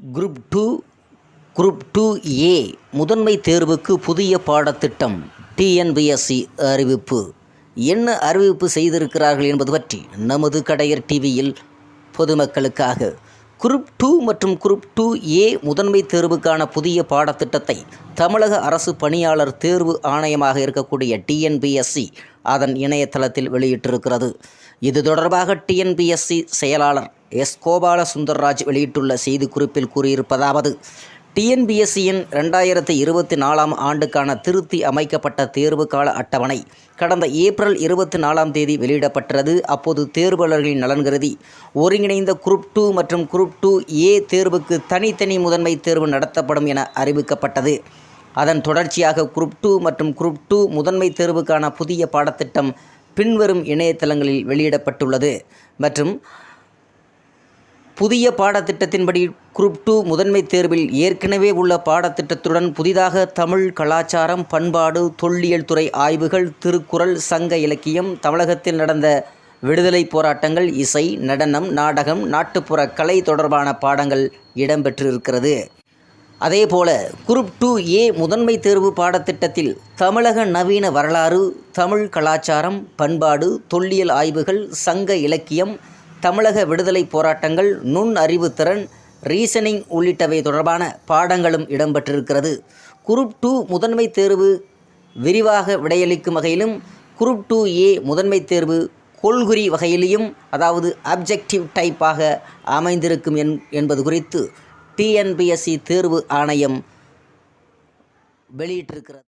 Group two group two A முதன்மை தேர்வுக்கு புதிய பாடத்திட்டம் டிஎன்பிஎஸ்சி அறிவிப்பு. என்ன அறிவிப்பு செய்திருக்கிறார்கள் என்பது பற்றி நமது கடையர் டிவியில் பொதுமக்களுக்காக. குரூப் டூ மற்றும் குரூப் டூ ஏ முதன்மை தேர்வுக்கான புதிய பாடத்திட்டத்தை தமிழக அரசு பணியாளர் தேர்வு ஆணையமாக இருக்கக்கூடிய டிஎன்பிஎஸ்சி அதன் இணையதளத்தில் வெளியிட்டிருக்கிறது. இது தொடர்பாக டிஎன்பிஎஸ்சி செயலாளர் எஸ். கோபால சுந்தர்ராஜ் வெளியிட்டுள்ள செய்திக்குறிப்பில் கூறியிருப்பதாவது டிஎன்பிஎஸ்சியின் ரெண்டாயிரத்தி இருபத்தி நாலாம் ஆண்டுக்கான திருத்தி அமைக்கப்பட்ட தேர்வு கால அட்டவணை கடந்த ஏப்ரல் இருபத்தி நாலாம் தேதி வெளியிடப்பட்டது. அப்போது தேர்வாளர்களின் நலன் கருதி ஒருங்கிணைந்த குரூப் டூ மற்றும் குரூப் டூ ஏ தேர்வுக்கு தனித்தனி முதன்மை தேர்வு நடத்தப்படும் என அறிவிக்கப்பட்டது. அதன் தொடர்ச்சியாக குரூப் டூ மற்றும் குரூப் டூ முதன்மை தேர்வுக்கான புதிய பாடத்திட்டம் பின்வரும் இணையதளங்களில் வெளியிடப்பட்டுள்ளது. மற்றும் புதிய பாடத்திட்டத்தின்படி குரூப் டூ முதன்மை தேர்வில் ஏற்கனவே உள்ள பாடத்திட்டத்துடன் புதிதாக தமிழ் கலாச்சாரம் பண்பாடு தொல்லியல் துறை ஆய்வுகள் திருக்குறள் சங்க இலக்கியம் தமிழகத்தில் நடந்த விடுதலை போராட்டங்கள் இசை நடனம் நாடகம் நாட்டுப்புற கலை தொடர்பான பாடங்கள் இடம்பெற்றிருக்கிறது. அதேபோல குரூப் டூ ஏ முதன்மை தேர்வு பாடத்திட்டத்தில் தமிழக நவீன வரலாறு தமிழ் கலாச்சாரம் பண்பாடு தொல்லியல் ஆய்வுகள் சங்க இலக்கியம் தமிழக விடுதலை போராட்டங்கள் நுண் அறிவுத்திறன் ரீசனிங் உள்ளிட்டவை தொடர்பான பாடங்களும் இடம்பெற்றிருக்கிறது. குரூப் டூ முதன்மை தேர்வு விரிவாக விடையளிக்கும் வகையிலும் குரூப் டூ ஏ முதன்மை தேர்வு கொள்குறி வகையிலையும் அதாவது அப்ஜெக்டிவ் டைப்பாக அமைந்திருக்கும் என் என்பது குறித்து டிஎன்பிஎஸ்சி தேர்வு ஆணையம் வெளியிட்டிருக்கிறது.